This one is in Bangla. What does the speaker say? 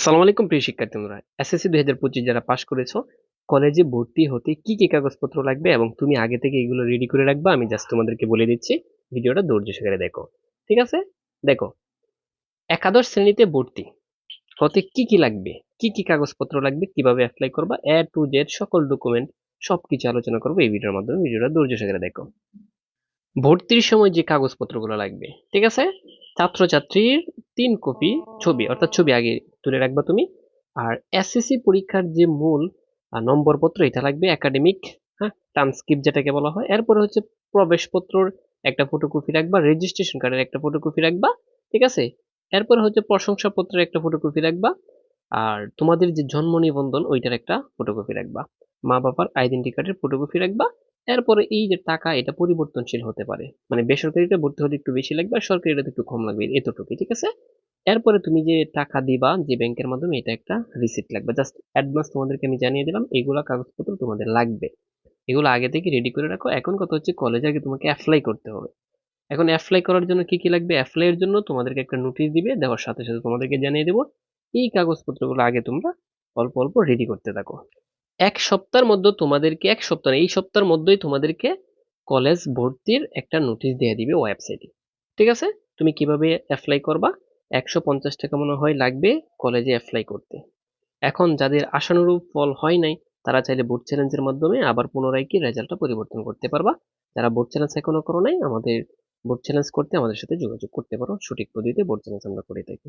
আসসালামু আলাইকুম প্রিয় শিক্ষার্থী বন্ধুরা এসএসসি দুই হাজার পঁচিশ যারা পাশ করেছ, কলেজে ভর্তি হতে কি কি কাগজপত্র লাগবে এবং তুমি আগে থেকে এগুলো রেডি করে রাখবা, আমি জাস্ট তোমাদেরকে বলে দিচ্ছি, ভিডিওটা ধৈর্য সহকারে দেখো। ঠিক আছে? দেখো, একাদশ শ্রেণীতে ভর্তি হতে কি কি লাগবে, কি কি কাগজপত্র লাগবে, কীভাবে অ্যাপ্লাই করবা এ টু জেড সকল ডকুমেন্ট সবকিছু আলোচনা করব এই ভিডিওর মাধ্যমে, ভিডিওটা ধৈর্য সহকারে দেখো। ভর্তির সময় যে কাগজপত্রগুলো লাগবে, ঠিক আছে? ছাত্রছাত্রীর তিন কপি ছবি, অর্থাৎ ছবি আগে তুলে রাখবা তুমি। আর এসএসসি পরীক্ষার যে মূল নম্বরপত্র, এটা লাগবে একাডেমিক হ্যাঁ ট্রান্সক্রিপ্ট যেটাকে বলা হয়। এরপরে হচ্ছে প্রবেশপত্রর একটা ফটোকপি রাখবা রেজিস্ট্রেশন কার্ডের একটা ফটোকপি রাখবা, ঠিক আছে? এরপরে হচ্ছে প্রশংসাপত্রের একটা ফটোকপি রাখবা, আর তোমাদের যে জন্ম নিবন্ধন, ওইটার একটা ফটোকপি রাখবা। মা বাবার আইডেন্টি কার্ডের ফটোকপি রাখবা এরপরে এই যে টাকা, এটা পরিবর্তনশীল হতে পারে। মানে বেসরকারিটা ভর্তি হলে একটু বেশি লাগবে, আর সরকারিটা একটু কম লাগবে এতটুকু ঠিক আছে? এরপরে তুমি যে টাকা দিবা, যে ব্যাংকের মাধ্যমে, এটা একটা রিসিপ্ট লাগবে। জাস্ট অ্যাডভান্স তোমাদেরকে আমি জানিয়ে দিলাম এইগুলা কাগজপত্র তোমাদের লাগবে। এগুলো আগে থেকে রেডি করে রাখো। এখন কথা হচ্ছে কলেজে আগে তোমাকে অ্যাপ্লাই করতে হবে। এখন অ্যাপ্লাই করার জন্য কি কি লাগবে? অ্যাপ্লাই এর জন্য তোমাদেরকে একটা নোটিশ দিবে, দেওয়ার সাথে সাথে তোমাদেরকে জানিয়ে দেবো, এই কাগজপত্রগুলো আগে তোমরা অল্প অল্প রেডি করতে থাকো। এক সপ্তাহের মধ্যে তোমাদেরকে, এক সপ্তাহ এই সপ্তাহের মধ্যেই তোমাদেরকে কলেজ ভর্তির একটা নোটিশ দিয়ে দিবে ওয়েবসাইটে ঠিক আছে? তুমি কীভাবে অ্যাপ্লাই করবা? একশো পঞ্চাশ টাকা মনে হয় লাগবে কলেজে অ্যাপ্লাই করতে। এখন যাদের আশানুরূপ ফল হয় নাই, তারা চাইলে বোর্ড চ্যালেঞ্জের মাধ্যমে আবার পুনরায় কি রেজাল্টটা পরিবর্তন করতে পারবা। যারা বোর্ড চ্যালেঞ্জ এখনও করো নাই, আমাদের বোর্ড চ্যালেঞ্জ করতে আমাদের সাথে যোগাযোগ করতে পারো। সঠিক পদ্ধতিতে বোর্ড চ্যালেঞ্জ আমরা করে থাকি।